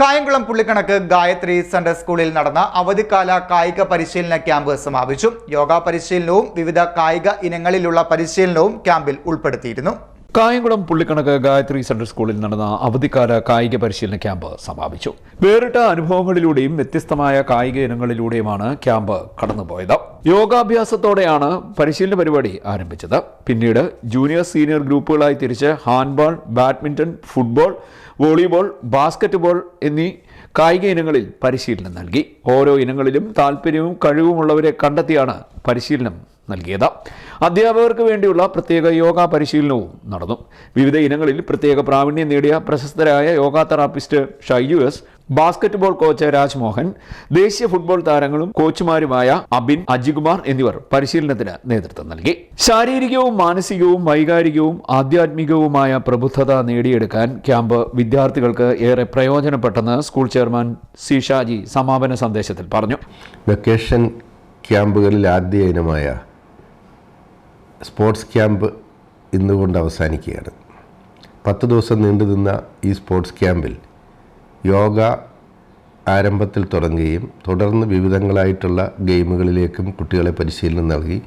കായംകുളം പുള്ളിക്കണക്ക് Gayathri central സ്കൂളിൽ നടന്ന അവധിക്കാല കായിക പരിശീലന ക്യാമ്പ് സമാപിച്ചു. യോഗ പരിശീലനവും വിവിധ കായിക ഇനങ്ങളിലുള്ള പരിശീലനവും ക്യാമ്പിൽ ഉൾപ്പെടുത്തിയിരുന്നു. കായംകുളം പുള്ളിക്കണക്ക് ഗായത്രി സെൻട്രൽ സ്കൂളിൽ നടന്ന അവധിക്കാല കായിക പരിശീലന ക്യാമ്പ് സമാപിച്ചു. വേറിട്ട അനുഭവങ്ങളിലൂടെയും വ്യത്യസ്തമായ കായിക ഇനങ്ങളിലൂടെയുമാണ് ക്യാമ്പ് കടന്നുപോയത്. യോഗാഭ്യാസത്തോടെയാണ് പരിശീലന പരിപാടി ആരംഭിച്ചത്. പിന്നീട് ജൂനിയർ സീനിയർ ഗ്രൂപ്പുകളായി തിരിച്ച് handball badminton football volleyball basketball എന്നീ കായിക ഇനങ്ങളിൽ പരിശീലനം നൽകി. ഓരോ ഇനങ്ങളിലും താല്പര്യവും കഴിവുമുള്ളവരെ കണ്ടെത്തിയാണ് പരിശീലനം നൽകിയത്. അധ്യാപകർക്ക് വേണ്ടിയുള്ള പ്രത്യേക യോഗ പരിശീലനവും നടന്നു. വിവിധ ഇനങ്ങളിൽ പ്രത്യേക പ്രാവീണ്യം നേടിയ പ്രശസ്തരായ yoga therapist Shaiju S basketball coach Rajmohan ദേശീയ ഫുട്ബോൾ താരങ്ങളും കോച്ചുമാരുമായ അബിൻ അജികുമാർ എന്നിവർ പരിശീലനത്തിന് നേതൃത്വം നൽകി. ശാരീരികവും മാനസികവും വൈകാരികവും ആധ്യാത്മികവുമായ പ്രബുദ്ധത നേടിയെടുക്കാൻ ക്യാമ്പ് വിദ്യാർത്ഥികൾക്ക് ഏറെ പ്രയോജനപ്പെട്ടെന്ന് സ്കൂൾ ചെയർമാൻ സി ഷാജി സമാപന സന്ദേശത്തിൽ പറഞ്ഞു. വെക്കേഷൻ ക്യാമ്പുകളിൽ ആദ്യ ഇനമായ സ്പോർട്സ് ക്യാമ്പ് ഇന്നുകൊണ്ട് അവസാനിക്കുകയാണ്. പത്ത് ദിവസം നീണ്ടു നിന്ന ഈ സ്പോർട്സ് ക്യാമ്പിൽ യോഗ ആരംഭത്തിൽ തുടങ്ങുകയും തുടർന്ന് വിവിധങ്ങളായിട്ടുള്ള ഗെയിമുകളിലേക്കും കുട്ടികളെ പരിശീലനം നൽകി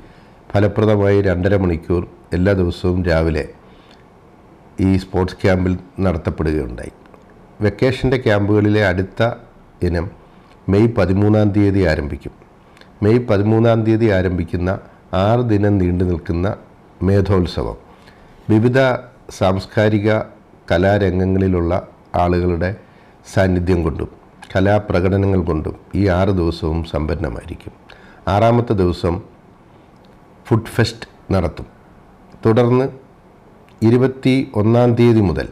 ഫലപ്രദമായി രണ്ടര മണിക്കൂർ എല്ലാ ദിവസവും രാവിലെ ഈ സ്പോർട്സ് ക്യാമ്പിൽ നടത്തപ്പെടുകയുണ്ടായി. വെക്കേഷന്റെ ക്യാമ്പുകളിലെ അടുത്ത ഇനം മെയ് പതിമൂന്നാം തീയതി ആരംഭിക്കും. മെയ് പതിമൂന്നാം തീയതി ആരംഭിക്കുന്ന ആറ് ദിനം നീണ്ടു നിൽക്കുന്ന മേധോത്സവം. വിവിധ സാംസ്കാരിക കലാരംഗങ്ങളിലുള്ള ആളുകളുടെ സാന്നിധ്യം കൊണ്ടും കലാപ്രകടനങ്ങൾ കൊണ്ടും ഈ ആറ് ദിവസവും സമ്പന്നമായിരിക്കും. ആറാമത്തെ ദിവസം ഫുഡ് ഫെസ്റ്റ് നടത്തും. തുടർന്ന് ഇരുപത്തി ഒന്നാം തീയതി മുതൽ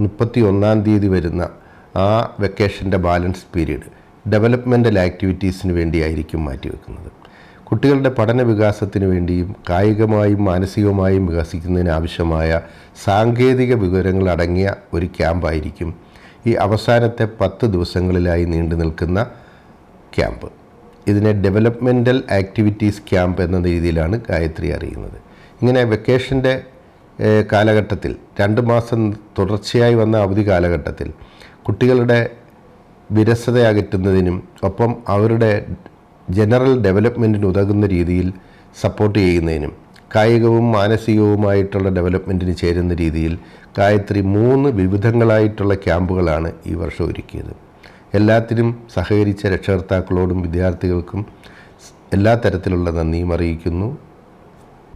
മുപ്പത്തി ഒന്നാം തീയതി വരുന്ന ആ വെക്കേഷന്റെ ബാലൻസ് പീരീഡ് ഡെവലപ്മെന്റൽ ആക്ടിവിറ്റീസിന് വേണ്ടിയായിരിക്കും മാറ്റിവെക്കുന്നത്. കുട്ടികളുടെ പഠന വികാസത്തിന് വേണ്ടിയും കായികമായും മാനസികമായും വികസിക്കുന്നതിന് ആവശ്യമായ സാങ്കേതിക വിവരങ്ങൾ അടങ്ങിയ ഒരു ക്യാമ്പായിരിക്കും ഈ അവസാനത്തെ പത്ത് ദിവസങ്ങളിലായി നീണ്ടു നിൽക്കുന്ന ക്യാമ്പ്. ഇതിനെ ഡെവലപ്മെന്റൽ ആക്ടിവിറ്റീസ് ക്യാമ്പ് എന്ന രീതിയിലാണ് ഗായത്രി അറിയുന്നത്. ഇങ്ങനെ വെക്കേഷന്റെ കാലഘട്ടത്തിൽ രണ്ട് മാസം തുടർച്ചയായി വന്ന അവധി കാലഘട്ടത്തിൽ കുട്ടികളുടെ വിരസത അകറ്റുന്നതിനും ഒപ്പം അവരുടെ ജനറൽ ഡെവലപ്മെന്റിന് ഉതകുന്ന രീതിയിൽ സപ്പോർട്ട് ചെയ്യുന്നതിനും കായികവും മാനസികവുമായിട്ടുള്ള ഡെവലപ്മെന്റിന് ചേരുന്ന രീതിയിൽ ഗായത്രി മൂന്ന് വിവിധങ്ങളായിട്ടുള്ള ക്യാമ്പുകളാണ് ഈ വർഷം ഒരുക്കിയത്. എല്ലാത്തിനും സഹകരിച്ച രക്ഷകർത്താക്കളോടും വിദ്യാർത്ഥികൾക്കും എല്ലാ തരത്തിലുള്ള നന്ദിയും അറിയിക്കുന്നു.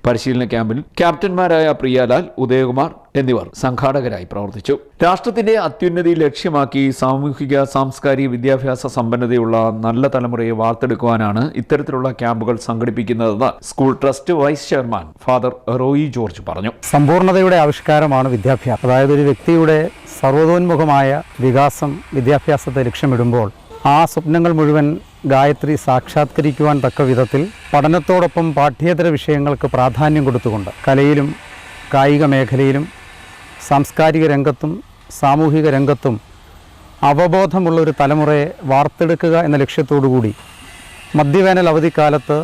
പരിശീലന ക്യാമ്പിൽ ക്യാപ്റ്റന്മാരായ പ്രിയാലാൽ ഉദയകുമാർ എന്നിവർ സംഘാടകരായി പ്രവർത്തിച്ചു. രാഷ്ട്രത്തിന്റെ അത്യുന്നതി ലക്ഷ്യമാക്കി സാമൂഹിക സാംസ്കാരിക വിദ്യാഭ്യാസ സമ്പന്നതയുള്ള നല്ല തലമുറയെ വാർത്തെടുക്കുവാനാണ് ഇത്തരത്തിലുള്ള ക്യാമ്പുകൾ സംഘടിപ്പിക്കുന്നതെന്ന് school trust vice chairman father Roy George പറഞ്ഞു. സമ്പൂർണതയുടെ ആവിഷ്കാരമാണ് വിദ്യാഭ്യാസം. അതായത് ഒരു വ്യക്തിയുടെ സർവതോന്മുഖമായ വികാസം വിദ്യാഭ്യാസത്തെ ലക്ഷ്യമിടുമ്പോൾ ആ സ്വപ്നങ്ങൾ മുഴുവൻ ഗായത്രി സാക്ഷാത്കരിക്കുവാൻ തക്ക വിധത്തിൽ പഠനത്തോടൊപ്പം പാഠ്യേതര വിഷയങ്ങൾക്ക് പ്രാധാന്യം കൊടുത്തുകൊണ്ട് കലയിലും കായിക മേഖലയിലും സാംസ്കാരിക രംഗത്തും സാമൂഹിക രംഗത്തും അവബോധമുള്ള ഒരു തലമുറയെ വാർത്തെടുക്കുക എന്ന ലക്ഷ്യത്തോടുകൂടി മധ്യവേനൽ അവധിക്കാലത്ത്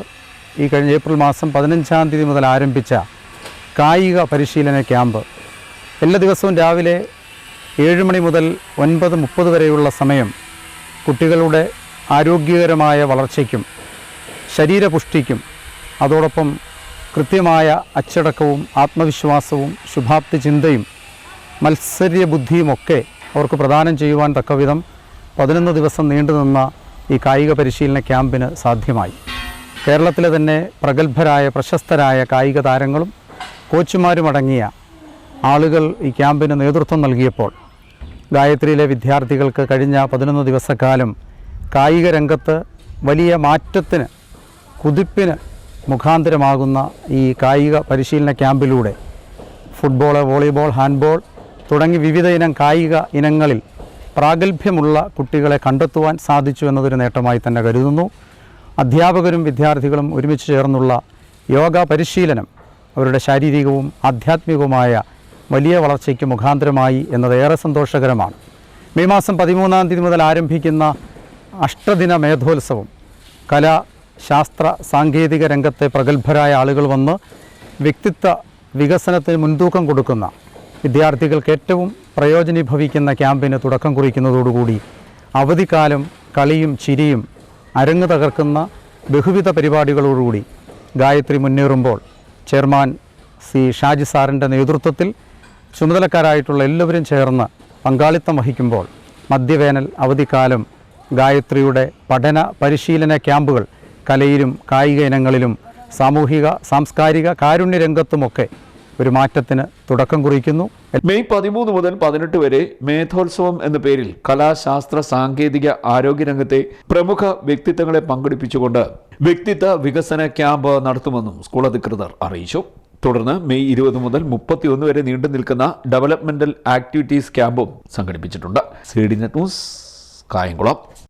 ഈ കഴിഞ്ഞ ഏപ്രിൽ മാസം പതിനഞ്ചാം തീയതി മുതൽ ആരംഭിച്ച കായിക പരിശീലന ക്യാമ്പ് എല്ലാ ദിവസവും രാവിലെ ഏഴ് മണി മുതൽ ഒൻപത് മുപ്പത് വരെയുള്ള സമയം കുട്ടികളുടെ ആരോഗ്യകരമായ വളർച്ചയ്ക്കും ശരീരപുഷ്ടിക്കും അതോടൊപ്പം കൃത്യമായ അച്ചടക്കവും ആത്മവിശ്വാസവും ശുഭാപ്തി ചിന്തയും മത്സര്യ ബുദ്ധിയുമൊക്കെ അവർക്ക് പ്രദാനം ചെയ്യുവാൻ തക്കവിധം പതിനൊന്ന് ദിവസം നീണ്ടുനിന്ന ഈ കായിക പരിശീലന ക്യാമ്പിന് സാധ്യമായി. കേരളത്തിലെ തന്നെ പ്രഗത്ഭരായ പ്രശസ്തരായ കായിക താരങ്ങളും കോച്ചുമാരുമടങ്ങിയ ആളുകൾ ഈ ക്യാമ്പിന് നേതൃത്വം നൽകിയപ്പോൾ ഗായത്രിയിലെ വിദ്യാർത്ഥികൾക്ക് കഴിഞ്ഞ പതിനൊന്ന് ദിവസക്കാലം കായിക രംഗത്ത് വലിയ മാറ്റത്തിന് കുതിപ്പിന് മുഖാന്തരമാകുന്ന ഈ കായിക പരിശീലന ക്യാമ്പിലൂടെ ഫുട്ബോൾ വോളിബോൾ ഹാൻഡ്ബോൾ തുടങ്ങി വിവിധ ഇനം കായിക ഇനങ്ങളിൽ പ്രാഗൽഭ്യമുള്ള കുട്ടികളെ കണ്ടെത്തുവാൻ സാധിച്ചു എന്നതൊരു നേട്ടമായി തന്നെ കരുതുന്നു. അധ്യാപകരും വിദ്യാർത്ഥികളും ഒരുമിച്ച് ചേർന്നുള്ള യോഗ പരിശീലനം അവരുടെ ശാരീരികവും ആധ്യാത്മികവുമായ വലിയ വളർച്ചയ്ക്ക് മുഖാന്തരമായി എന്നത് ഏറെ സന്തോഷകരമാണ്. മെയ് മാസം പതിമൂന്നാം തീയതി മുതൽ ആരംഭിക്കുന്ന അഷ്ടദിന മേധോത്സവം കല ശാസ്ത്ര സാങ്കേതിക രംഗത്തെ പ്രഗത്ഭരായ ആളുകൾ വന്ന് വ്യക്തിത്വ വികസനത്തിന് മുൻതൂക്കം കൊടുക്കുന്ന വിദ്യാർത്ഥികൾക്ക് ഏറ്റവും പ്രയോജനീഭവിക്കുന്ന ക്യാമ്പിന് തുടക്കം കുറിക്കുന്നതോടുകൂടി അവധിക്കാലം കളിയും ചിരിയും അരങ്ങ് തകർക്കുന്ന ബഹുവിധ പരിപാടികളോടുകൂടി ഗായത്രി മുന്നേറുമ്പോൾ ചെയർമാൻ സി ഷാജി സാറിന്റെ നേതൃത്വത്തിൽ ചുമതലക്കാരായിട്ടുള്ള എല്ലാവരും ചേർന്ന് പങ്കാളിത്തം വഹിക്കുമ്പോൾ മധ്യവേനൽ അവധിക്കാലം ഗായത്രിയുടെ പഠന പരിശീലന ക്യാമ്പുകൾ കലയിലും കായിക ഇനങ്ങളിലും സാമൂഹിക സാംസ്കാരിക കാരുണ്യ രംഗത്തുമൊക്കെ ഒരു മാറ്റത്തിന് തുടക്കം കുറിക്കുന്നു. മെയ് പതിമൂന്ന് മുതൽ പതിനെട്ട് വരെ മേധോത്സവം എന്ന പേരിൽ കലാശാസ്ത്ര സാങ്കേതിക ആരോഗ്യരംഗത്തെ പ്രമുഖ വ്യക്തിത്വങ്ങളെ പങ്കെടുപ്പിച്ചുകൊണ്ട് വ്യക്തിത്വ വികസന ക്യാമ്പ് നടത്തുമെന്നും സ്കൂൾ അധികൃതർ അറിയിച്ചു. തുടർന്ന് മെയ് ഇരുപത് മുതൽ മുപ്പത്തിയൊന്ന് വരെ നീണ്ടു നിൽക്കുന്ന ഡെവലപ്മെന്റൽ ആക്ടിവിറ്റീസ് ക്യാമ്പും സംഘടിപ്പിച്ചിട്ടുണ്ട്. C D net news Kayamkulam.